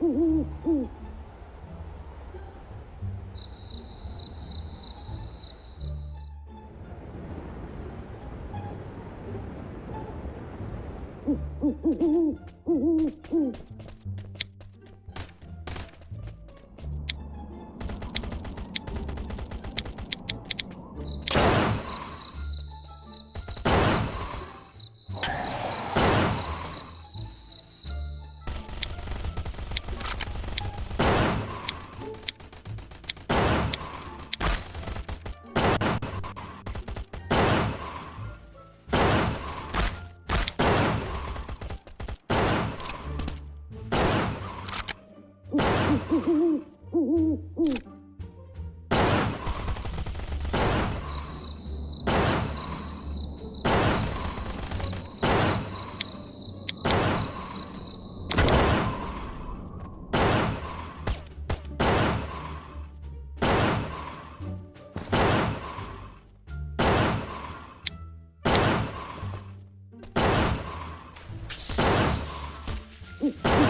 呜呜呜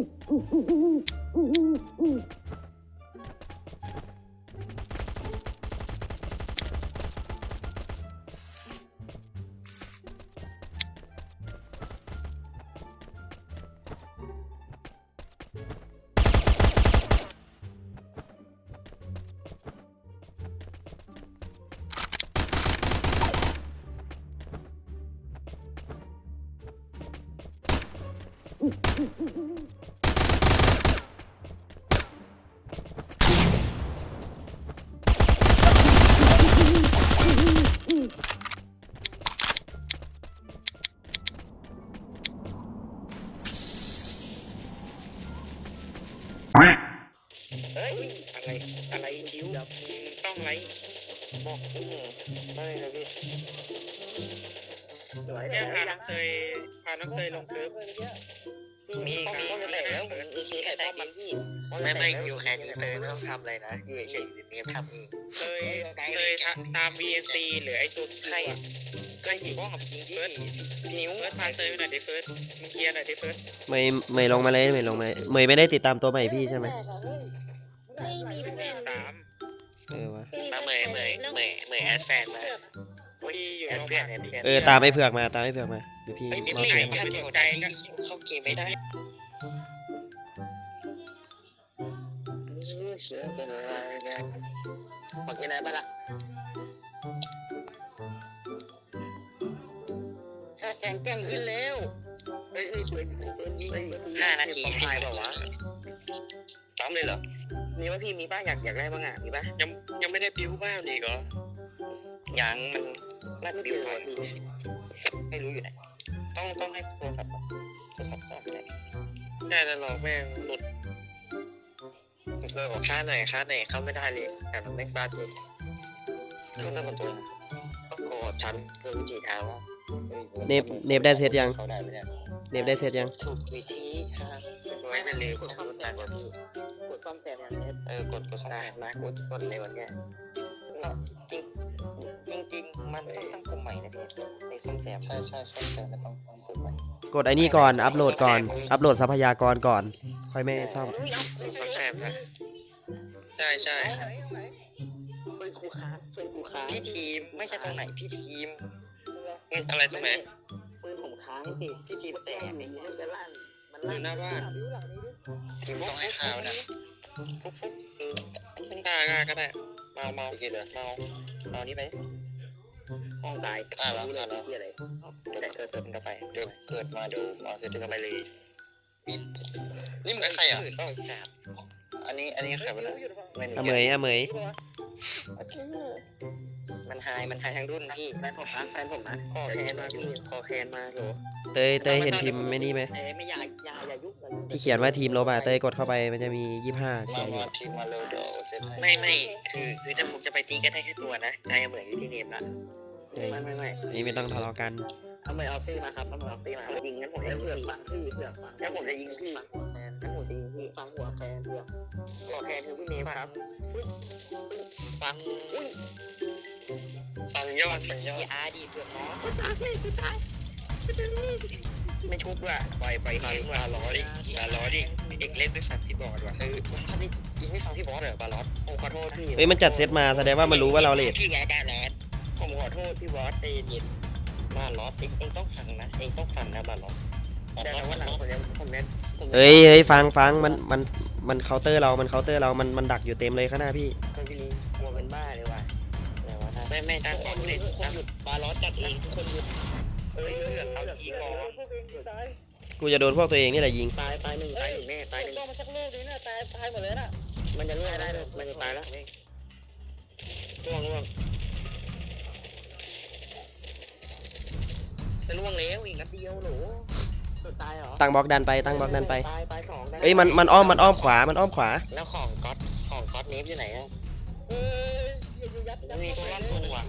うんうんうんうんうんうんん ไม่พี่สวยเนี่ยนะพาน้องเตยพาน้องเตยลงเซิร์ฟมีป้อมป้อมจะแตกแล้วเอเคใส่ป้มมันพี่ไม่ไม่อยู่แค่นี้เลยไม่ต้องทำอะไรนะอยู่เฉยๆเดี๋ยวนี้ทำเองเตยเตยตาม VNC หรือไอ้ตัวใครคิวอะใกล้หิวกับยิงเฟิร์สนิ้วเฟิร์สพาเตยไปหน่อยดิเฟิร์สมึงเคลียร์หน่อยดิเฟิร์สเมย์เมย์ลงมาเลยเมย์ลงมาเลยเมย์ไม่ได้ติดตามตัวใหม่พี่ใช่ไหม แอดแฟนมาโอ้ยแอดเพื่อนแอดเพื่อนเออตามไอ้เผือกมาตามไอ้เผือกมาเดี๋ยวพี่เฮ้ยไม่มาไม่เปลี่ยนไม่ไม่ได้เข้าเกมไม่ได้เสือเป็นอะไรนะบอกยังไงบ้างล่ะถ้าแข่งแกร่งขึ้นแล้วเฮ้ยเฮ้ยห้านาทีพี่เปล่าวะต้อมเลยเหรอมีว่าพี่มีป้าอยากอยากได้บ้างอะมีป้ายังยังไม่ได้บิ้วบ้างดีเหรอ ยังมันน่าจะบิ้วก่อนไม่รู้อยู่ไหนต้องต้องให้โทรศัพท์โทรศัพท์สอบได้ได้แล้วหรอกแม่งหลุดเลิกบอกค่าหน่อยค่าหน่อยเข้าไม่ได้เลยแต่มันไม่บ้าตัวโทรศัพท์ตัวก็กดทันเพื่อวิธีทางว่าเนฟเนฟได้เซตยังเขาได้ไหมเนี่ยเนฟได้เซตยังถูกวิธีทางไม่เป็นเลยกดซ่อมแซมกว่าพี่กดซ่อมแซมยังเน็ตเออกดกดซ่อมแซมนะกดกดในวันเนี้ยจริงจริงๆ มันต้องตั้งปุ่มใหม่นะพี่ในซ่อมแซมใช่ใช่ซ่อมแซมมันต้องตั้งปุ่มใหม่กดไอ้นี่ก่อน อัปโหลดก่อน อัปโหลดทรัพยากรก่อน ค่อยไม่ซ่อมซ่อมแซมนะใช่ใช่ปืนคูค้าปืนคูค้าพี่ทีมไม่ใช่ตรงไหนพี่ทีมอะไรตรงไหนปืนผมค้างพี่พี่ทีมแต่ไม่ใช่จะลั่นมันอลั่ยู่นหน้าบ้านทีมต้องให้ข่าวนะฟุ๊บฟุ๊บเออได้ได้ก็ได้เมาเมากินเลยเมาเมานี่ไป ห้องตายอ่าแล้วอ่าแล้วที่อะไรเดี๋ยวเธอเติมกันไปเดี๋ยวเกิดมาเดี๋ยวมาเสร็จกันไปเลยนี่มันใครอะต้องขาดอันนี้อันนี้ใครวะเนี่ยอะเหมยอะเหมยมันหายมันหายทั้งรุ่นพี่แฟนผมนะแฟนผมนะคอแคนมาพี่คอแคนมาโหเตยเตยเห็นพิมพ์ไม่นี่ไหมเอ้ไม่อย่าอย่าอย่ายุบอย่ายุบที่เขียนว่าทีมโลบาเตยกดเข้าไปมันจะมียี่ห้าเขียนอยู่ทีมมาเร็วเดี๋ยวเสร็จไม่ไม่คือคือถ้าผมจะไปตีก็ได้แค่ตัวนะใจเหมือนที่เนมละ เฮ้ยไม่ไม่ไม่นี่ไม่ต้องทะเลาะกันเอาไม่เอาตีมาครับเอาไม่เอาตีมายิงงั้นผมจะเผือกฟังพี่เผือกฟังงั้นผมจะยิงพี่งั้นผมจะยิงพี่ฟังหัวแคนเผือกหัวแคนคือพี่เนมครับฟังอุ้ยฟังยอดฟังยอดอาดีเผือกน้องตายสิตายไม่ชุบว่ะปล่อยปล่อยเองว่ะล้อดิบาล้อดิเอกเล่นไม่ฟังพี่บอสว่ะเออถ้านี่ยิงไม่ฟังพี่บอสเหรอบาล้อผมขอโทษพี่เฮ้ยมันจัดเซตมาแสดงว่ามันรู้ว่าเราเลทพี่แกได้แล้ว ผมขอโทษพี่บอสใจเย็นๆบ้านล้อเองเองต้องฟังนะเองต้องฟังนะบ้านล้อแต่ว่าหลังผมจะผมเน้นผมเฮ้ยเฮ้ยฟังฟังมันมันมันเคาน์เตอร์เรา มันเคาน์เตอร์เรา มันมันดักอยู่เต็มเลยข้างหน้าพี่คนพี่ลีกลัวเป็นบ้าเลยว่ะแต่ว่าไม่ไม่ทุกคนหยุดทุกคนหยุดบาล้อจัดเองทุกคนหยุดเอ้ยเลือกเอายิงล้อกูจะโดนพวกตัวเองนี่แหละยิง ตายตายหนึ่งตายหนึ่งแน่ตายหนึ่งก็มาสักลูกนี้เนี่ยตายตายหมดเลยน่ะมันจะเลือกได้เลยมันจะตายแล้วล่วงล่วง จะล่วงแล้วอีกนัดเดียวหนูตายเหรอตั้งบล็อกดันไปตั้งบล็อกดันไปตายตายสองได้เอ้ยมันมันอ้อมมันอ้อมขวามันอ้อมขวาแล้วของก๊อตของก๊อตเนฟอยู่ไหนอะเอ้ยอย่าอยู่ยัดมันมีตัวล่อนสูงว่ะ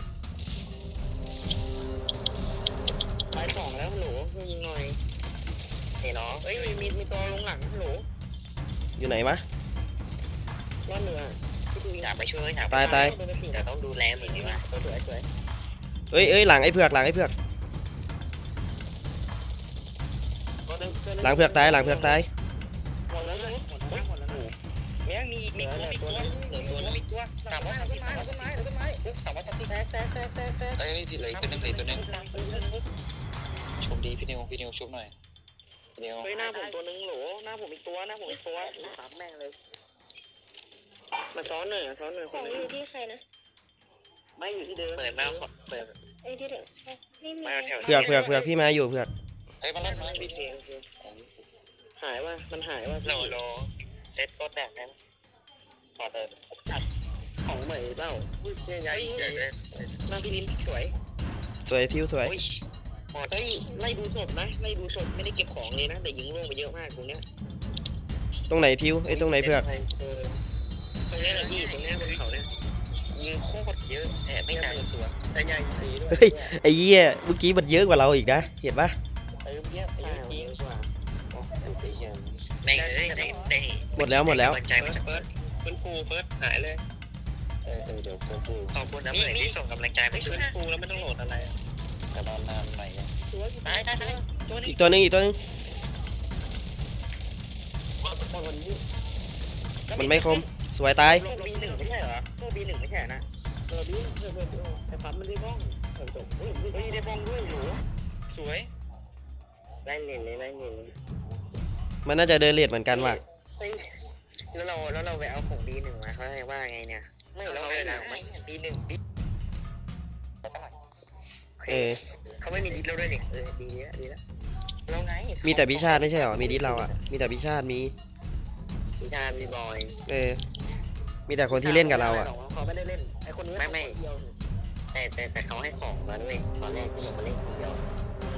ตายสองแล้วหนูช่วยยิงหน่อยเห็นเนาะเอ้ยมีมีตัวลงหลังหนูอยู่ไหนวะล่อนเหนือพี่ดูอยากไปช่วยอยากตายตายแต่ต้องดูแลเหมือนนี้ว่ะสวยสวยเอ้ยเอ้ยหลังไอ้เผือกหลังไอ้เผือก หลังเผือกตายหลังเผือกตายหมดแล้วเลยหมดแล้วหมดแล้วแม่งมีมีตัวมีตัวเหลือตัวแล้วมีตัวสามร้อยสามสิบสามร้อยต้นไม้ต้นไม้สามร้อยสามสิบแตกแตกแตกแตกแตกเอ้ยผิดเลยตัวนึงเลยตัวนึงชมดีพี่นิวพี่นิวชุบหน่อยพี่นิวเฮ้ยหน้าผมตัวนึงโหลหน้าผมอีกตัวหน้าผมอีกตัวสามแม่งเลยมาซ้อนหนึ่งซ้อนหนึ่งของอยู่ที่ใครนะไม่อยู่ที่เดิมเปิดมาเปิดไอ้ที่เด็กนี่มีมาแถวเผือกเผือกเผือกพี่มาอยู่เผือก เอ้ยมาลั่นไม้โอพี่เคโอเคหายว่ามันหายว่าโหลโหลเซ็ตก็แดกนั้นขอเติมจัดของใหม่เปล่าใหญ่ใหญ่เลยหน้าพี่ลิ้นสวยสวยทิวสวยหมดเฮ้ยไล่ดูศพนะไล่ดูศพไม่ได้เก็บของเลยนะแต่ยิงล่วงไปเยอะมากตรงเนี้ยตรงไหนทิวไอ้ยตรงไหนเผือกเออตรงนี้แหละพี่ตรงนี้บนเขาเนี่ยยิงโคตรเยอะแต่ไม่ตายตัวแต่ใหญ่สีด้วยเฮ้ยไอ้เหี้ยเมื่อกี้มันเยอะกว่าเราอีกนะเห็นปะเติมเยอะเติมจริงกว่าโอ้โหไอ้เหี้ยไม่ได้ได้ได้หมดแล้วหมดแล้วใจมาจากเฟิร์สฟื้นฟูเฟิร์สหายเลยเออเออเดี๋ยวเฟิร์สฟูขอบคุณนะเพื่อนที่ส่งกำลังใจไปฟื้นฟูแล้วไม่ต้องโหลดอะไรแต่นอนนานหน่อยยังตายตายตายตัวนี้อีกตัวหนึงอีกตัวหนึง มันไม่คม สวยตายโลกบีหนึ่งไม่ใช่เหรอโลกบีหนึ่งไม่ใช่เหรอนะเออบีเออเออเออไอ้ปั๊มมันได้บ้องเออเฮ้ยเฮ้ยได้บ้องด้วยหนูสวย ไล่เล่นเลยไล่เล่นเลยมันน่าจะเดินเลดเหมือนกันว่ะเฮ้ยแล้วเราแล้วเราไปเอาของบีหนึ่งมาเขาให้ว่าไงเนี่ย ไม่เราเลยนะไม่ปีหนึ่งปีเออเขาไม่มีดิสเราด้วยนี่เออดีแล้วดีแล้วเราไงมีแต่พิชาติไม่ใช่เหรอมีดิสเราอะมีแต่พิชาติมีพี่ชาพี่บอยเออมีแต่คนที่เล่นกับเราอะเขาไม่ได้เล่นไอคนนี้ไม่ไม่แต่แต่แต่เขาให้ของมาด้วยตอนแรกพี่ยังมาเล่นคนเดียว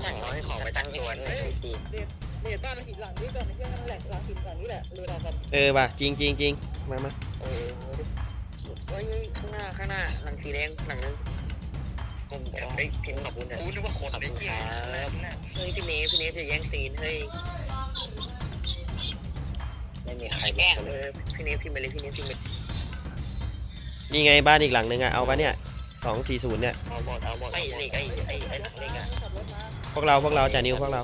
ใช่เขาให้ของไปตั้งตัวด้วยไอ้ตีเน็ตบ้านหินหลังนี้ก่อนไอ้เหี้ยนั่นแหละหลังหินหลังนี้แหละเรือดากันเออว่ะจริงจริงจริงมามาเออเฮ้ยข้างหน้าข้างหน้าหลังสีแดงหลังนึงผมไอ้พิมพ์ขอบคุณนะกูนึกว่าคนขอบไอ้เหี้คยรเฮ้ยพี่เนฟพี่เนฟจะแย่งซีนเฮ้ยไม่มีใครแกบอกเออพี่เนฟพิมพ์ไปเลยพี่เนฟพิมพ์ไปนี่ไงบ้านอีกหลังนึงอะเอาปะเนี่ยสองสี่ศูนย์เนี่ยเอาหมดเอาหมดไอ้เหล็กไอ้ไอ้ไอ้หลังเล็กอะขับรถมา พวกเราพวกเราจ่านิวพวกเรา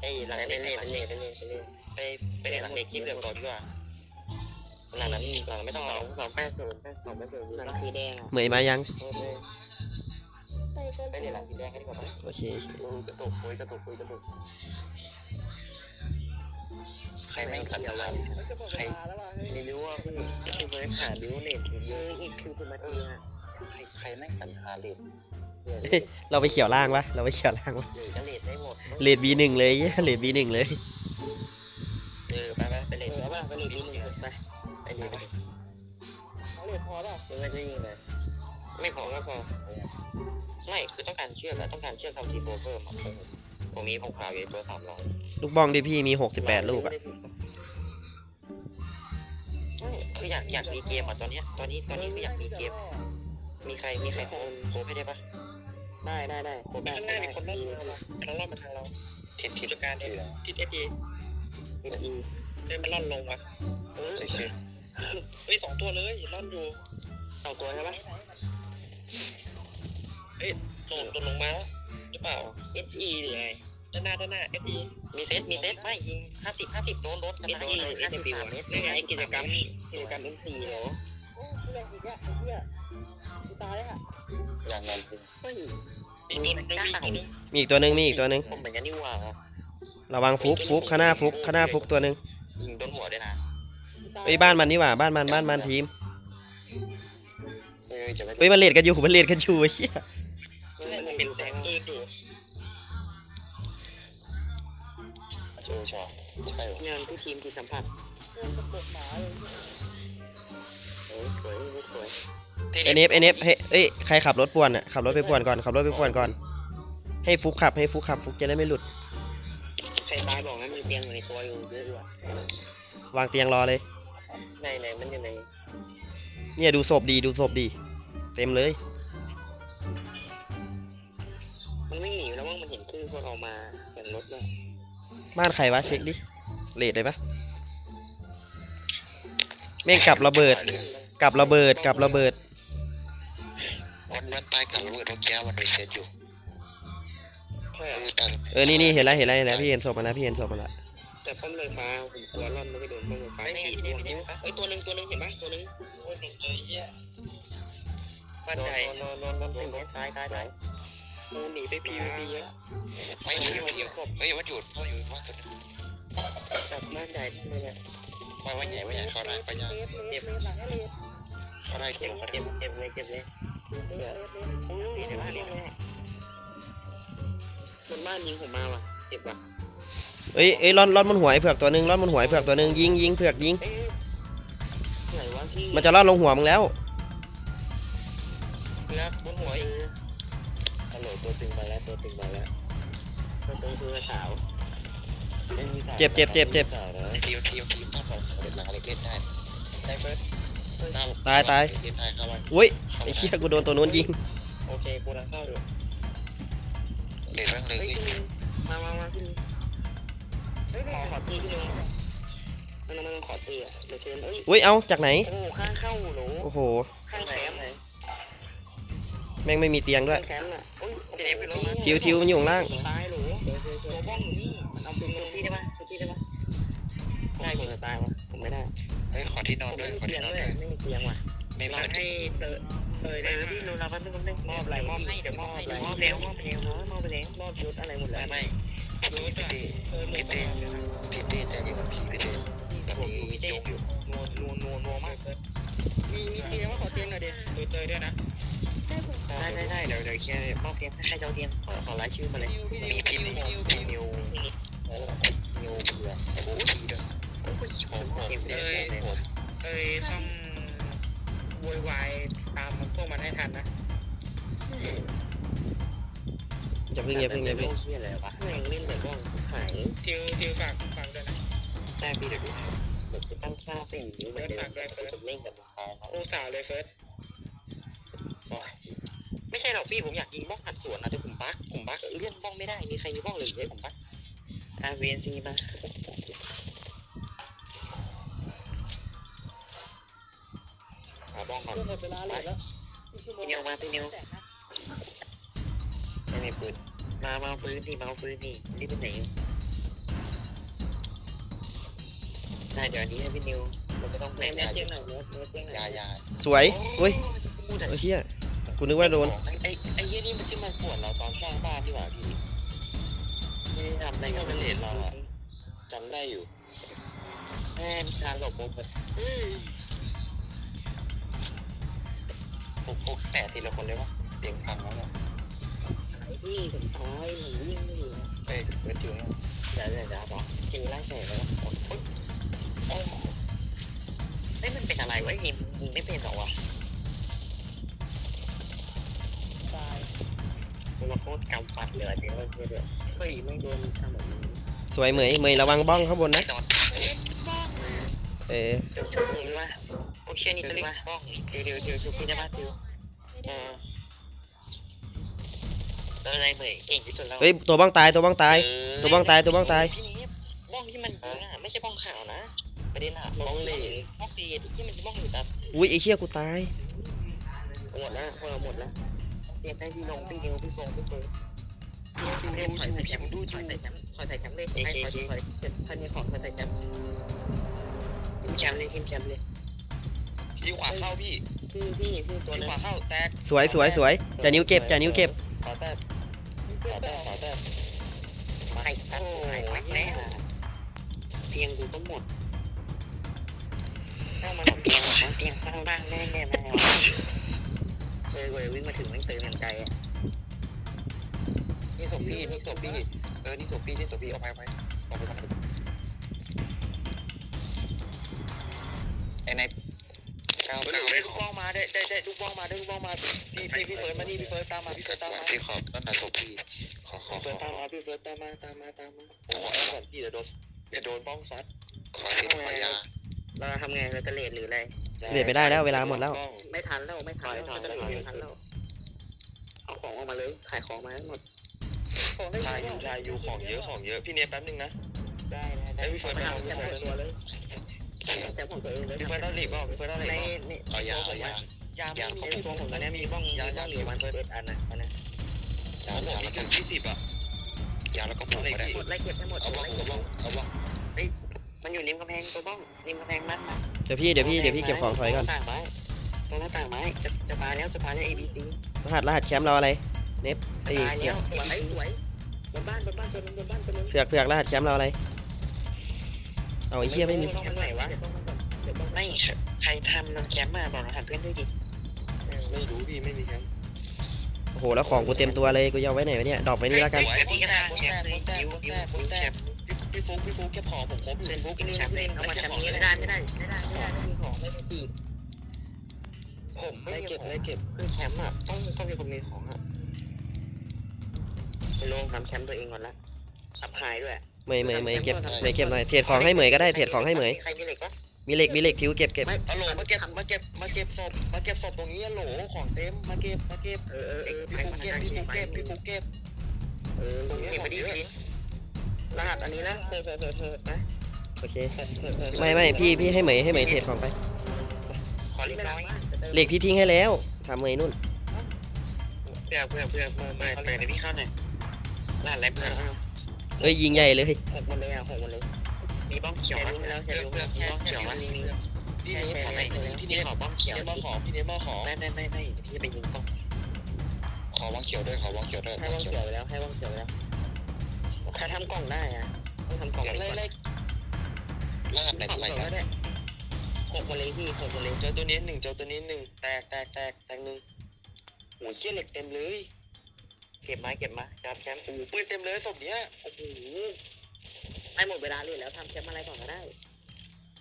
ไอ้หลังไปเหล็กเล่นไปเล่นไปเล่นไปเล่นไปไปเล่นหลังเหล็กที่เหลือก่อนดีกว่าหลังนั้นหลังไม่ต้องเอาสองแปดศูนย์แปดสองแปดศูนย์หลังสีแดงอะเหมยมายังไปเล่นหลังสีแดงกันดีกว่าโอเคโอเคกระตุกคุยกระตุกคุยกระตุกใครไม่สัญญาณมันจะหมดเวลาวว่ะเฮ้ยไม่รู้ว่าพี่พี่เบิร์ดขาดดิวเน็ตเยอะอีกคือสิบนาทีอะ ใครใครไม่สัญญาเลนเดี๋ยวเฮ้ยเราไปเขียวล่างปะเราไปเขียวล่างปะหรือก็เลทได้หมดเลดบีหนึ่งเลยเหี้ยเลดบีหนึ่งเลย เออไปไปไปเอเล่นอป่ะไปเลทนิดนึงไปไปเล่นไปเล่นเอาเลทพอป่ะเดี๋ยวก็จะยิงเลยไม่พอก็พอไม่คือต้องการเชือกอะต้องการเชือกทำทีโฟเพิ่มอะผมมีผมขาวอยู่ในตัวสามร้อยลูกบ้องดิพี่มีหกสิบแปดลูกอะคืออยากอยากมีเกมอะตอนเนี้ยตอนนี้ตอนนี้คืออยากมีเกม มีใครมีใครโอนโอนให้ได้ปะได้ได้ได้ผมได้ข้างหได้น้ามีคนรอดมาทางรอดมาทางเราทิศทิศผู้จัดการเอทิศเอดีอีกทีเฮ้ยมันล่อนลงวะเออเฉยเฮ้ยสองตัวเลยล่อนอยู่เอาตัวใช่ปะโดดโดดลงมาแล้วหรือเปล่าเอสอีหรือไงด้านหน้าด้านหน้าเอดีมีเซตมีเซตไม่ยิงห้าสิบห้าสิบโดนโดนกันเอสนะอีเอสบีวนี่ไงกิจกรรมกิจกรรมเอ็มซีเหรอ โอ้กูแรงอีกอะไอ้เหี้ยกูตายอะๆอย่างนั้นเฮ้ยมีตัวหนึงมีตัวหนึงมีอีกตัวหนึ่งมีอีกตัวหนึ่งผมเหมือนกันนี่หว่าระวังฟุกฟุกข้างหน้าฟุกข้างหน้าฟุกตัวหนึ่งยิงโดนหัวด้วยนะกูตายเอ้ยบ้านมันนี่หว่าบ้านมันบ้านมันทีมเออจะไม่เฮ้ยมันเลดกันอยู่มันเลดกันอยู่ไอ้เหี้ยมันเป็นแสงปืนอยู่เจอชอใช่เหรองานที่ทีมที่สัมผัสเรื่องกระโดดหมาเลยโอ้สวยสวย เอเนฟเอเนฟเฮ้ยเอ้ยใครขับรถป่วนอะขับรถไปป่วนก่อนขับรถไปป่วนก่อน ให้ฟุกขับให้ฟุกขับฟุกจะได้ไม่หลุดใครตายบอกนะมีเตียงอยู่ในตัวอยู่เยอะอยู่อะวางเตียงรอเลยในไหนมันอยู่ในเนี่ยดูศพดีดูศพดี เต็มเลย มันไม่หนีแล้วว่ามันเห็นชื่อคนออกมาเสียงรถเลยบ้านใครวะเช็คดิเลดเลยปะแม่งกลับระเบิดกลับระเบิดกลับระเบิด รีเซ็ตอยู่ใช่เออแต่เออ นี่นี่เห็นแล้วเห็นแล้วเห็นแล้วพี่เห็นศพมันแล้วพี่เห็นศพมันละแต่ป้อมไฟฟ้าผมกลัวร่อนไม่ไปโดนป้อมไฟฟ้าไม่ฉีดนี่ไม่ได้ปะเฮ้ยตัวหนึงตัวหนึงเห็นปะตัวหนึงโอ้ยหนุนเลยเหี้ยบ้านใหญ่นอนนอนนอนสิ่งนี้ตายตายตายกูหนีไปพีพีไม่หนีไม่หนีเฮ้ยมันหยุดมันหยุดว่าตัวนึงจับบ้านใหญ่เลยเนี่ยไม่ว่าใหญ่ว่าใหญ่เข้าได้ไปใหญ่เลสเลสเลสหลังให้เลสเข้าได้เจ็เก็บบเข้าได้เจ็บเจ็บเลยเจ็บเลย เลสเลสเลสอุ้ยเดี๋ยวบนบ้านยิงผมมาว่ะเจ็บว่ะเอ้ยเอ้ยร่อนร่อนบนหัวไอ้เผือกตัวหนึ่งร่อนบนหัวไอ้เผือกตัวหนึ่งยิงยิงเผือกยิง เอ๊ะไหนวะพี่มันจะร่อนลงหัวมึงแล้วแล้วบนหัวอีกฮัลโหลตัวตึงมาแล้วตัวตึงมาแล้วตัวตึงคือสาวเจ็บเจ็บเจ็บเจ็บทีมทีมทีมต้องแบบเป็นหลังเล็กเล่นได้ได้เฟิร์ส ตายตาย อุ้ยไอ้เหี้ยกูโดนตัวนู้นยิง โอเคกูรังเข้าอยู่เล่นเรื่องเลยมามามาพี่ขอขอตีพี่นึงมันมันขอตีอะเดี๋ยวเชิญเอ้ยอุ้ยเอาจากไหน โอ้ข้างเข้าหนูโอ้โห ข้างแคมป์แม่งไม่มีเตียงด้วยแคมป์อะอุ้ยพี่เนฟไปลงมาทิวทิวมันอยู่ข้างล่างตายหรูตัวบ้องอยู่นี่มันเอาปืนมาตีได้ปะตีได้ปะได้ผมจะตายวะผมไม่ได้ เฮ้ยขอที่นอนผมด้วยไม่มีขอเตียที่งนอนด้วด้วยยไม่มีเตียงว่ะไม่เราไม่ให้เตยเตยเอได้อพี่รู้แล้วแป๊บนึงแป๊บนึงมอบอะไรมอบให้เดี๋ยวมอบให้เดี๋ยวมอบอะไรเร็วมอบเร็วมอบไปแล้วมอบชุดอะไรหมดเลไม่ยไม่พี่พี่เต้พี่เต้พี่เต้ใจเย็นพี่พี่เต้แต่ผมมีอยู่พี่เต้ยงอยู่นัวนัวนัวนัวมากมีมีเตียงว่าขอเตียงหน่อยดิดูเตยด้วยนะได้ผมได้ได้ได้เดี๋ยวเดี๋ยวเคลียร์มอบเตียงให้เจ้าเตียงขอขอรายชื่อมาเลยมีพี่นิวพี่นิวโอ้นิวเบื่อโอ้โหดีด้วยโอ้โห ผมผมเต็มเลยผมเตยต้องโวยวายตามพวกมันให้ทันนะอย่าเพิ่งอย่าเพิ่งอย่าเพิ่งเฮียอะไรวะแม่งเล่นแต่บ้องหายทิวทิวฝากฝากด้วยนะได้พี่เดี๋ยวดูให้เดี๋ยวจะตั้งค่าสี่นิ้วเหมือนเดิมจะเล่นกับตายครับโอ้สาวเลยเฟิร์สไม่ใช่หรอกพี่ผมอยากยิงบ้องหัดสวนนะแต่ผมบั๊กผมบั๊กเลื่อนบ้องไม่ได้มีใครมีบ้องเลยให้ผมบั๊กอาเวนซีมา หาบ้องก่อนหมดเวลาเลยแล้วพี่นิวมาพี่นิวไม่มีปืนมามาเอาปืนนี่มาเอาปืนนี่นี่เป็นไหนได้เดี๋ยวอันนี้ให้พี่นิวเราไม่ต้องแม่แม่เตียงหน่อยเนื้อเนื้อเตียงหน่อยยายาสวยอุ้ยเฮ้ยเฮียกูนึกว่าโดนไอ้ไอ้ไอ้เหี้ยนี่มันที่มันปวดเราตอนสร้างบ้านที่หว่าพี่ไม่ได้ทำอะไรกับมันเลนเราอะจำได้อยู่แม่มีการหลบมุมมัน ฟุกฟุกแปะทีละคนเลยปะเตียงฟังแล้วเนี่ยพี่ผมตายหนูวิ่งไม่อยู่เอ้ยเวทอยู่นะเดี๋ยวเดี๋ยวเดี๋ยวบอกคิวไล่แสงแล้วโอ๊ยโอ๊ยโอ้เอ้ยมันเป็นอะไรวะยิงยิงไม่เป็นหรอวะตายมันโคตรกำปัดเลยอะเดี๋ยวเดี๋ยวเดี๋ยวเฮ้ยไม่โดนทำแบบนี้สวยเหมยเหมยระวังบ้องข้างบนไอ้นะ ตอนเออเดี๋ยวชุบมือว่า โอเคนี่จะเรียกบ้องเดี๋ยวเดี๋ยวเดี๋ยวชุบพี่ได้ปะเดี๋ยวเออเอออะไรเหมยเก่งที่สุดแล้วเฮ้ยตัวบ้องตายตัวบ้องตายเออตัวบ้องตาย ตัวบ้องตายพี่นี้บ้องที่มันยิงอะไม่ใช่บ้องขาวนะประเด็นอะบ้องเลบ้องเลที่มันบ้องอยู่ตามอุ้ยไอ้เชี่ยกูตายหมดแล้วพวกเราหมดแล้วเตรียมได้พี่ลงพี่นิวพี่ฟงพี่เฟิร์สพี่เล่นถอยใส่แคมป์ดูถจูอยใส่แคมป์ถอยใส่แคมป์เลยให้ถอยถอยถ้ามีของถอยใส่แคมป์ขึ้นแคมป์เลยขึ้นแคมป์เลย พี่ขวาเข้าพี่พี่พี่พี่ตัวพี่นั้นขวาเข้าแตกสวยสวยสวยจะนิ้วเก็บจะนิ้วเก็บขวาแตกขวาแตกขวาแตกไม่ตั้งไม่ไม่แน่เตียงกูก็หมดถ้ามันเตียงมันเตียงข้างบ้านแน่แน่มาเออเว้ยวิ่งมาถึงแม่งเติมเงินใจอะนี่ศพพี่นี่ศพพี่เออนี่ศพพี่นี่ศพพี่เอาไปไปเอาไปก่อนไอ้นายเก้าเฮ้ยเก้าได้ลูกบ้องมาได้ได้ได้ลูกบ้องมาได้ลูกบ้องมาพี่พี่พี่เฟิร์สมานี่พี่เฟิร์สตามมาพี่เฟิร์สตามมาพี่ขอบนั่นน่ะศพพี่ขอขอพี่ขเฟิอร์สตามมาพี่เฟิร์สตามมาตามมาตามมาโอ้โอ้โหยก่อนพี่เดี๋ยวโดนเดี๋ยวโดนบ้องซัดขอสิบขอยาเราทำไงเราจะเลทหรืออะไรเรียนไปได้แล้วเวลาหมดแล้ว ไม่ทันแล้วไม่ทันแล้วจะเลทไม่ทันแล้วเอาของออกมาเลยขายของมาให้หมดทายอยู่ทายอยู่ของเยอะของเยอะพี่เนยแป๊บนึงนะได้ได้ได้เอ้ยพี่เฟิร์สไม่มาทำพี่แค่เฟิร์สตัวเลยแต่ของตัวเองเลยพี่เฟิร์สเอาหลีกเปล่าพี่เฟิร์สเอาหลีกในเปล่านี่เอายาเอายายาไม่มีตัวผมตอนนี้มีบ้องยาบ้ยาองอยู่ประมาณเฟิร์สเอ็ดอันนะอันนั้นยาผมยามีแล้วถึก็งยี่สิบอะยาแล้วก็ปลูกก็ได้หมดไล่เก็บให้หมดเอาบ้องไล่เอาเก็บบ้องเอาบ้องมันอยู่ริมกำแพงตัวบ้องริมกำแพงมัดมาเดี๋ยวพี่เดี๋ยวพี่เดี๋ยวพี่เก็บของถอยก่อนต่างไม้ตรงหน้าต่างไม้จะจะตายแล้วจะตายแล้ว A B C รหัสรหัสแคมป์เราอะไรเนฟไอ้ตายเหี้แล้ยวสวยสวยบนบ้านบนบ้านตัวนึงบนบ้านตัวนึงเผือกเผือกรหัสแคมป์เราอะไรเอาไอ้เหี้ยไม่มีแคมป์ไหนวะ เดี๋ยวต้องก่อนเดี๋ยวต้องไม่ใครทำมันแคมป์มาบอกรหัสเพื่อนด้วยดิไม่รู้พี่ไม่มีแคมป์โอ้โหแล้วของกูเต็มตัวเลยกูจะเอาไว้ไหนวะเนี่ยดรอกไว้นี่แล้วกันพี่ก็ได้แคมป์เลยยูยูยูแคมป์พี่ฟุกพี่ฟุกแค่พอผมครบอยู่เป็นฟุกกินแคมป์เลยเอาเอามามาแคแคมมป์ป์นี้นี้ไม่ไม่ได้ได้ไม่ได้ไม่ได้ไม่ได้ไม่มีของไม่มีปีกผมไม่เก็บไม่เก็บคือแคมป์อะต้องต้องมีคนมีของอะไปลงทำแคมป์ตัวเองก่อนละอัพไฮด้วยเหมยเหมยเหมยเก็บเหมยเก็บหน่อยเทรดของให้เหมยก็ได้เทรดของให้เหมยใครมีเหล็กปะ มีเหล็กมีเหล็กทิวเก็บเก็บไม่ฮัลโหลมาเก็บมาเก็บมาเก็บศพมาเก็บศพตรงนี้ฮัลโหลของเต็มมาเก็บมาเก็บเออเออเออพี่ฟุกเก็บพี่ฟุกเก็บพี่ฟุกเก็บเออตรงนี้เก็บพไปอดิดีลิ้นรหัสอันนี้นะเธอเธอเธอเธอนะโอเคไม่ไม่พี่พี่ให้เหมยให้เหมยเทรดของไปขอลิ้นน้อยเหล็กพี่ทิ้งให้แล้วทำเหมยนู่นพื่อเพื่อเพื่อเพื่อเพื่อเปิดให้พี่เข้าหน่อยลาดอะไรเพื่อนเอ้ยยิงใหญ่เลยหกหมดเลยอะหกหมดเลย มีบ้องเขียวแชมั้ร์ยรู้แล้วแชร์รู้แล้วมีบ้องเขียวมั้ยพี่นี่ขอไม่พี่นี่ขอบ้องเขียวพี่เนมขอพี่เนมขอไม่ไม่ไม่ไม่พี่จะไปยิงบ้องขอวางเขียวด้วยขอวางเขียวด้วยให้ว่างเขียวไปแล้วให้ว่างเขียวไปแล้วใครทำกล่องได้อะต้องทำกล่องเล่เลยเล่ลาดไหนฝั่งไหนสองก็ได้หกหมดเลยพี่หกหมดเลยเจอตัวนี้หนึ่งเจอตัวนี้หนึ่งแตกแตกแตกแตกหนึ่งโอ้ยเชี่ยเหล็กเต็มเลยเก็บมาเก็บมาจับแชมป์โอ้โหปืนเต็มเลยศพเนี้ยโอ้โห ไม่หมดเวลาเลยแล้วทำแชมป์อะไรก่อนก็ได้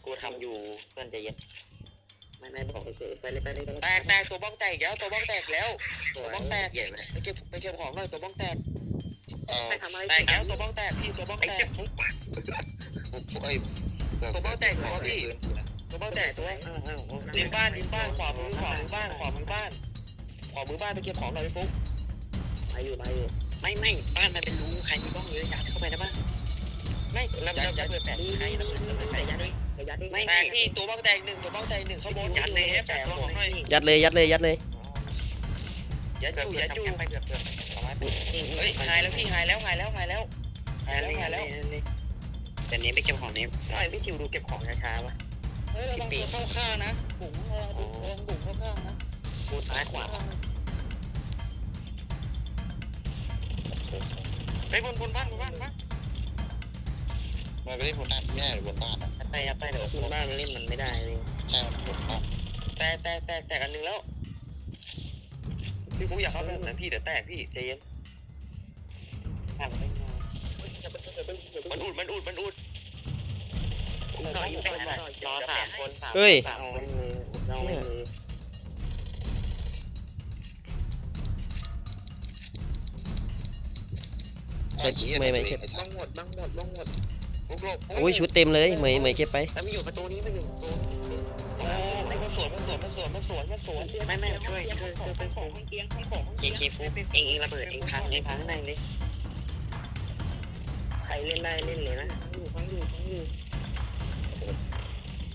กูทำอยู่เพื่อนใจเย็นไม่ไม่บอกเฉยๆไปเลยไปเลยไปเลยแตกแตกตัวบ้องแตกอีกแล้วตัวบ้องแตกแล้วสตัววยบ้องแตกไปเก็บไปเก็บของหน่อยตัวบ้องแตกเอ่อไปทำอะไรแตกแล้วตัวบ้องแตกพี่ตัวบ้องไอ้แตเจ็กบปุ๊บฟุกเอ้ยตัวบ้องแตกตัวพี่ตัวบ้องแตกตัวอ้าวอ้าวอ้าวริมบ้านริมบ้านขวามือขวามือบ้านขวามือบ้านขวามือบ้านไปเก็บของหน่อยพี่ฟุ๊กมาอยู่มาอยู่ไม่ไม่บ้านมันเป็นรูใครมีบ้องเยอะยัดเข้าไปได้ปะ ไม่แล้วแล้วแล้วเปิดแปดนี่นี่นี่นี่ใส่ยัดดิใส่ยัดดิแตกพี่ตัวบ้องแตกหนึ่งตัวบ้องแตกหนึ่งเข้าบนยัดเลยแตกของหน่อยยัดเลยยัดเลยยัดเลยยัดอยู่ยัดอยู่ไปเกือบเกือบเฮ้ยหายแล้วพี่หายแล้วหายแล้วหายแล้วหายแล้วหายแล้วแต่นี้ไปเก็บของนี้ทำไมพี่ชิวดูเก็บของช้าๆวะเฮ้ยระวังตัวเข้าข้างนะบุ๋งระวังบุ๋งระวังบุ๋งเข้าข้างนะกูซ้ายขวาไปบนบนบ้านบนบ้านบ้าน มันไม่ได้บนบ้านแม่หรือบนบ้านนะไปครับไปเดี๋ยวคุณบ้านมันเล่นมันไม่ได้เลยใช่มันบนบ้านแตกแตกแตกแตกอันนึงแล้ว พี่ฟุ๊กอย่าเข้าไปแบบนั้นพี่เดี๋ยวแตกพี่ใจเย็นมันอุดมันอุดมันอุดต่อยไปนะรอสามคนสามเฮ้ยสามเอาคนมือเอามือไอ้เหี้ยไม่ไม่เก็บบ้องหมดบ้องหมดบ้องหมด ฟุ๊กหลบโอ้ยชุดเต็มเลยเหมยเหมยเก็บไปแล้วมันอยู่ประตูนี้มันอยู่ประตูโอ้มันสวนมันสวนมันสวนมันสวนมันสวนไม่ไม่ช่วยช่วยช่วยเป็นของเตียงของของเกมเกมฟุ๊กเองเองระเบิดเองพังเองพังข้างในเลยใครเล่นได้เล่นเลยนะอยู่ฟังอยู่ฟังอยู่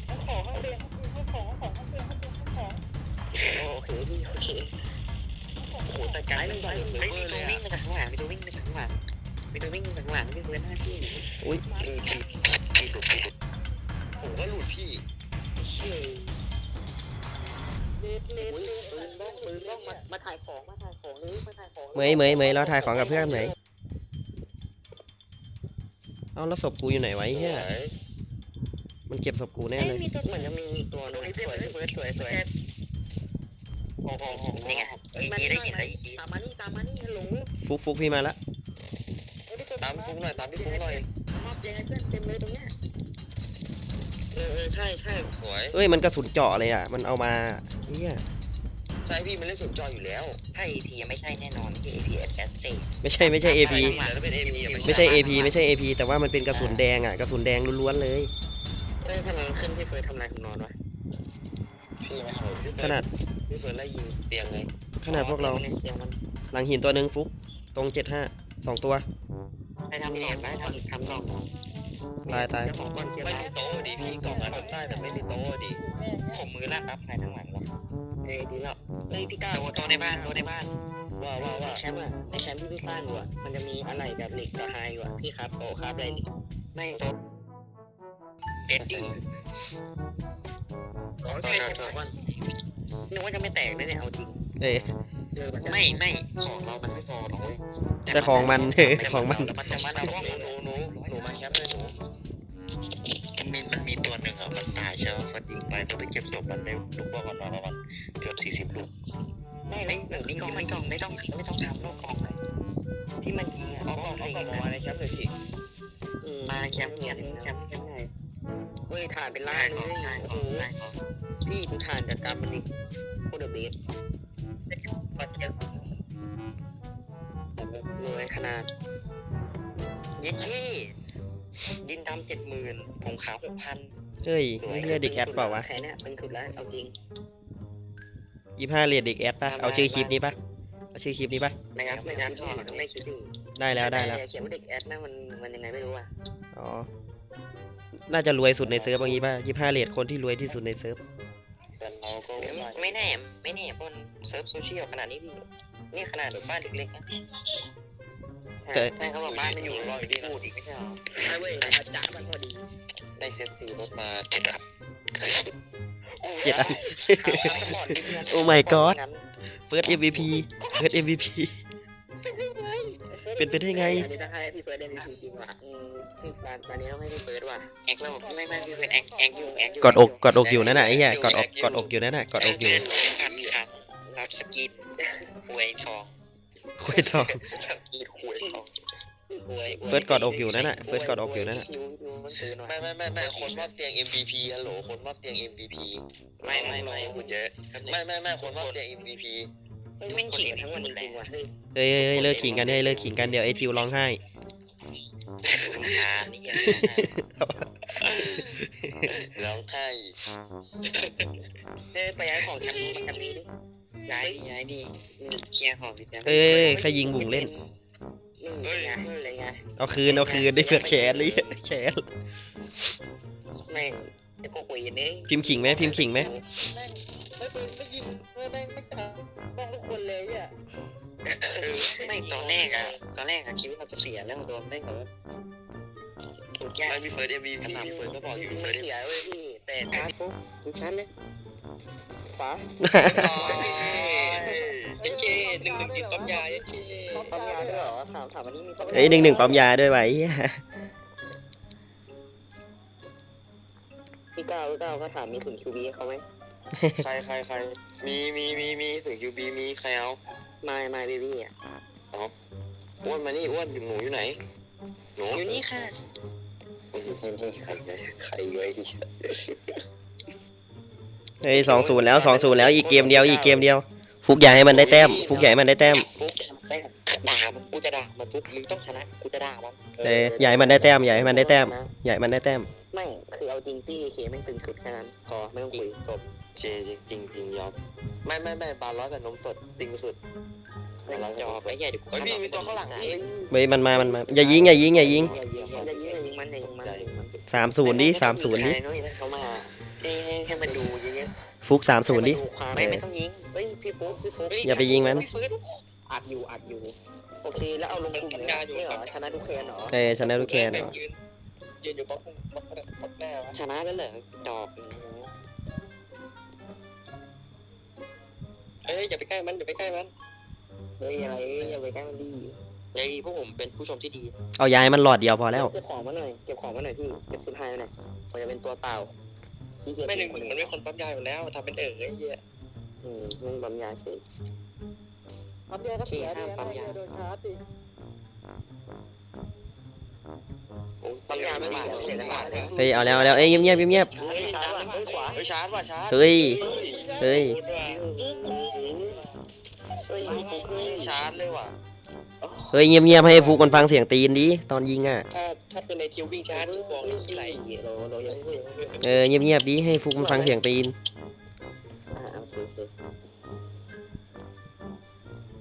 เอาของเอาเตียงเอาของเอาของเอาเตียงเอาเตียงเอาของโอเคพี่โอเคโอ้โหแต่ไกลมันต่อยเซิร์ฟไม่เวมีอร์ตัเลวยวิ่งอะมาจากข้างหลังมีตัววิ่งมาจากข้างหลัง มีตัววิ่งมาจากข้างหลังพี่เพื่อนหน้าที่อุ้ยพี่พี่พี่หลุดพี่หลุดผมก็หลุดพี่เชื่อเลดเลดปืนเลดปืนบ้องปืนบ้องมามาถ่ายของมาถ่ายของเลยมาถ่ายของเหมยเหมยเหมยเราถ่ายของกับเพื่อนเหมยเอาแล้วศพกูอยู่ไหนไวะไอ้เฮียมันเก็บศพกูแน่เลยมีตัวเหมือนจะมีตัวนึงสวยสวยสวยสวยโอ้โหโอ้โหนี่ไงอีได้ยินได้ยินตามมานี่ตามมานี่ฮัลโหลฟุกฟุกพี่มาละตามพี่ ฟุ๊กหน่อยตามพี่ฟุ๊กหน่อยมอบยังไงเพื่อนเต็มเลยตรงเนี้ยเออเออใช่ใช่สวยเอ้ยมันกระสุนเจาะเลยอะ มันเอามาเฮียใช่พี่มันเล่นสนจออยู่แล้วถ้า AP ไม่ใช่แน่นอนที่ AP แอสเตไม่ใช่ไม่ใช่ AP แล้วเป็น AP ไม่ใช่ AP ไม่ใช่ AP แต่ว่ามันเป็นกระสุนแดงอะกระสุนแดงล้วนๆเลยเฮ้ยพลังขึ้นพี่เฟิร์สทำลายคุณนอนวะพี่ไม่ทำเลยขนาดพี่เฟิร์นไล่ยิงเตียงเลยขนาดพวกเราเดี๋ยวมันหลังหินตัวหนึ่งฟุกตรงเจ็ดห้าสองตัว ไปทำหลอกไปทำทำหลอกตายตาย เจ้าของบอลเกียร์ไม่ได้มีโต๊ะดิพี่กล่องนั้นผมได้แต่ไม่มีโต๊ะดิผมมือลั่นรับภายทางหลังวะเอ้ยดีแล้วเฮ้ยพี่ก้าโต๊ะโต๊ะในบ้านโต๊ะในบ้านว่าว่าว่าแคมป์อะในแคมป์ที่พี่สร้างอยู่อะมันจะมีอะไรแบบเหล็กกับไฮอยู่อะพี่ครับโตครับอะไรนี่ไม่โต๊ะเอ็ดดี้โอเคนึกว่าจะไม่แตกนะเนี่ยเอาจริง เอ้ย ไม่ไม่ของเรามันไม่พอหรอกเว้ยแต่ของมันเออของมันแล้วมันจะมาเอาหนูหนูหนูหนูมาแคปเลยหนูมันมีมันมีตัวหนึ่งอะมันตายใช่ไหมฟันยิงไปเพื่อไปเก็บศพมันได้ลูกบอลมันมาประมาณเกือบสี่สิบลูกไม่ไม่หนูนี่ไม่ต้องไม่ต้องไม่ต้องทำโลกกองเลยที่มันยิงอะเอากล่องเอากล่องมาในแคปเลยพี่มาแคมป์แคมป์แคมป์แคมป์ไงเฮ้ยถ่านเป็นล้านเลยโอ้โหพี่ดูถ่านจากการมันนี่โคตรเบส วัดเยอะรวยขนาดยิดที่ดินดำเจ็ดหมื่นผมขาวหกพันเฮ้ยนี่เรียกเด็กแอดเปล่าวะแค่นี้เป็นสุดแล้วเอาจริงยี่ห้าเรียกเด็กแอดปะเอาชื่อคลิปนี้ปะเอาชื่อคลิปนี้ปะนะครับไม่คิดดีต้องไม่คิดดีได้แล้วได้แล้วเขียนว่าเด็กแอดนะมันมันยังไงไม่รู้อะ อ๋อ น่าจะรวยสุดในเซิร์ฟอย่างงี้ป่ะยี่ห้าเรียกคนที่รวยที่สุดในเซิร์ฟ แต่เราก็ไม่แน่ ไม่แน่เพราะมันเซิร์ฟโซเชียลขนาดนี้พี่นี่ขนาดแบบบ้านเล็กๆนะแต่ใช่เขาบอกบ้านมันอยู่รอยดีพูดอีกไม่ใช่หรอใช่เว้ยอาจารย์มันพอดีได้เซตสี่รถมาเจ็ดอันเจ็ดอันโอ้ my god First MVP First MVP เป็นไปได้ไง อันนี้ต้องให้พี่เฟิร์สได้มีจริงว่ะอืมที่ตอนตอนนี้ต้องให้พี่เฟิร์สว่ะแอคแล้วไม่ไม่พี่เฟิร์สแอคแอคอยู่แอคอยู่กอดอกกอดอกอยู่นั่นน่ะไอ้เหี้ยกอดอกกอดอกอยู่นั่นน่ะกอดอกอยู่อันครั้งรับสกินหวยทองคุยทองกินหวยทองหวยเฟิร์สกอดอกอยู่นั่นน่ะเฟิร์สกอดอกอยู่นั่นน่ะคิวคิวมันเกินว่ะไม่ไม่ไม่ไม่คนมอบเตียง MVP ฮัลโหลคนมอบเตียง MVP ไม่ไม่ไม่พูดเยอะไม่ไม่ไม่คนมอบเตียง MVP เฮ้ยแม่งขิงกันทั้งวันจริงๆว่ะเฮ้ยเฮ้ยเฮ้ยเฮ้ยเลิกขิงกันเฮ้ยเลิกขิงกันเดี๋ยวไอ้ทิวร้องไห้อ่านี่ไงร้องไห้เฮ้ยไปย้ายของแคมป์มาแคมป์นี้ดิย้ายดิย้ายดิเคลียร์ของดิจ้ะเฮ้ยเฮ้ยเฮ้ยใครยิงบุ๋งเล่น นี่ไงอะไรไงเอาคืนเอาคืนได้เพื่อแขนเลยแขนแม่งไอ้พวกเวรเนี่ยพิมพ์ขิงไหมพิมพ์ขิงไหมไม่ไม่ไม่ยิงไม่ไม่ไม่ทำต้อง ไม่ตอนแรกอะตอนแรกอะคิดว่าเราจะเสียแล้วโดนแม่งแบบถูกแย่ไม่มีเฟิร์ส MVP มีเฟิร์สก็บอกอยู่มันเฟิร์สเสียเว้ยพี่แต่ชาร์จปุ๊บดูชาร์จเลยขวาเจ๊เจ๊หนึ่งหนึ่งกินต้มยาเจ๊เจ๊ปั๊มยาด้วยเหรอถามถามวันนี้มีปั๊มเฮ้ยหนึ่งหนึ่งปั๊มยาด้วยไวะไอ้เหี้ยพี่ก้าวพี่ก้าวก็ถามมีศูนย์คิวบีเขาไหมใครใครใครมีมีมีมีถึง QB มีใครเอาไม่ไม่เบบี้อะอ้วนมานี่อ้วนอยู่หนูอยู่ไหนหนูอยู่นี่ค่ะนี่ใครใครไว้ดิเฮ้ยสองศูนย์แล้วสองศูนย์แล้วอีกเกมเดียวอีกเกมเดียว ฟุกใหญ่ให้มันได้แต้ม ฟุกใหญ่ให้มันได้แต้มปุ๊บแม่งด่ามันกูจะด่ามันปุ๊บมึงต้องชนะกูจะด่ามันเอ้ยใหญ่ให้มันได้แต้มใหญ่ให้มันได้แต้มใหญ่ให้มันได้แต้มไม่คือเอาจริงตี้เคแม่งตึงสุดแค่นั้นพอไม่ต้องคุยจบ เจจริงจริงยอมไม่ไม่ไม่บาร้อยกับนมสดติงสุดไม่ต้องจบไอ้ใหญ่เดี๋ยวเฮ้ยพี่มีตัวข้างหลังพี่เฮ้ยมันมามันมาอย่ายิงอย่ายิงอย่ายิงอย่ายิงอย่ายิงอย่ายิงมันอย่ายิงมันอย่ายิงมันสามศูนย์ดิสามศูนย์ดิน้อยนะเขามาให้ให้ให้มันดูเยอะฟุกสามศูนย์ดิๆไม่ไม่ต้องยิงเฮ้ยพี่ปุ๊บพี่ปุ๊บอย่าไปยิงมันอัดอยู่อัดอยู่โอเคแล้วเอาลงกลุ่มเลยนี่เหรอชนะทุกแคนเหรอเอ้ยชนะลูกแคนเหรอยืนยืนอยู่บล็อกบล็อกบล็อกหน้าวะชนะแล้วเหรอจอบ เอ้ยอย่าไปใกล้มันอย่าไปใกล้มันเฮ้ยอะไรอย่าไปใกล้มันดีไอ้พวกผมเป็นผู้ชมที่ดีเอาย้ายมันหลอดเดียวพอแล้ว เก็บของมาหน่อยเก็บของมาหน่อยพี่เก็บสุดท้ายมาหน่อยผมจะเป็นตัวเปล่าไม่หนึ่งหนึ่งมันไม่คนปั๊มยาอยู่แล้วทำเป็นเอ๋อไอ้เหี้ยอืมมันปั๊มยาเฉยปั๊มยาก็เสียห้ามปั๊มยาโดนชาร์จดิโอ้ ปั๊มยาไม่ดีเสียจังหวะเลยเฮ้ยเอาแล้วเอาแล้วเอ้ยเงียบเงียบเงียบเฮ้ยชาร์จว่ะเฮ้ยขวาเฮ้ยชาร์จว่ะชาร์จเฮ้ยเฮ้ยพูดว่าเฮ้ยพี่ปุ๊บเฮ้ยชาร์จเลยว่ะเฮ้ยเงียบเงียบให้ฟุกมันฟังเสียงตีนดิตอนยิงอะถ้าถ้าเป็นในทิววิ่งช้าที่บอกเลยที่ไหลเราเรายังไม่เออเงียบเงียบดิให้ฟุกมันฟังเสียงตีนอ่าโอเคโอเค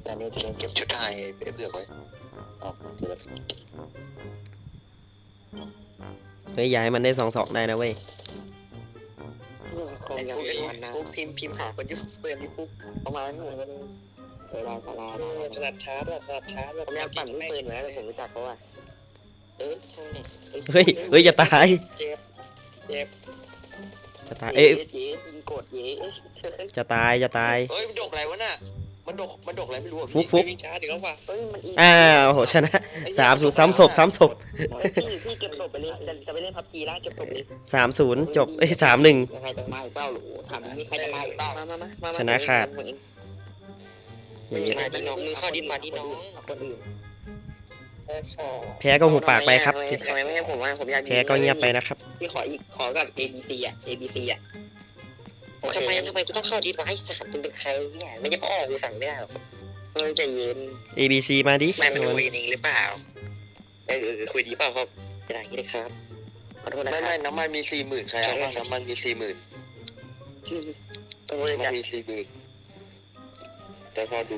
แต่เนี่ยจะเก็บชุดไทยเผื่อไว้อ๋อเดี๋ยว เฮ้ยย้ายมันได้สองสองได้นะเว้ยคงยังไม่ทันนะฟุกพิมพ์พิมพ์หาคนที่เปิดที่ฟุกประมาณนี้เลยเวลาเวลาถนัดชาร์จว่ะถนัดชาร์จว่ะผมอยากปั่นลูกปืนไว้แต่ผมรู้จักเขาอะเอ้ยเฮ้ยเฮ้ยจะตายเจ็บเจ็บจะตายเอ้ยเย้ยิงกดเย้จะตายจะตายเฮ้ยมันดกอะไรวะน่ะ มันดก มันดกอะไรไม่รู้อะฟุกฟุก วิ่งช้าถึงแล้วว่ะเฮ้ยมันอีอ้าวโหชนะสามศูนย์ซ้ำศพซ้ำศพพี่พี่เก็บศพไปเลยจะจะไปเล่นพับจีแล้วเก็บศพเลยสามศูนย์จบเอ้ยสามหนึ่ง ใครจะมาอีกเปล่าหรือถามมีใครจะมาอีกเปล่ามามามามาชนะขาด อย่างงี้มาดิน้องมือเข้าดินมาดิน้องคนอื่นแค่ขอแพ้ก็หูปากไปครับ ทำไมไม่ให้ผมว่าผมอยากแพ้ก็เงียบไปนะครับ พี่ขออีกขอกับ A B C อะ A B C อะ ทำไมทำไมกูต้องเข้าดิสวะไอ้สัตว์เป็นเด็กใครเนี่ยไม่ใช่พ่อกูสั่งไม่ได้หรอกเฮ้ยใจเย็น A B C มาดิไม่ไม่คุยเองหรือเปล่าเออคุยดีเปล่าครับจะได้ยี่ได้ครับขอโทษนะไม่คไม่รับน้ำมันมีสี่หมื่นใครเอาบ้างน้ำมันมีสี่หมื่นต้องบริน้ำมัจาคนมีสี่หมื่นแต่พอดู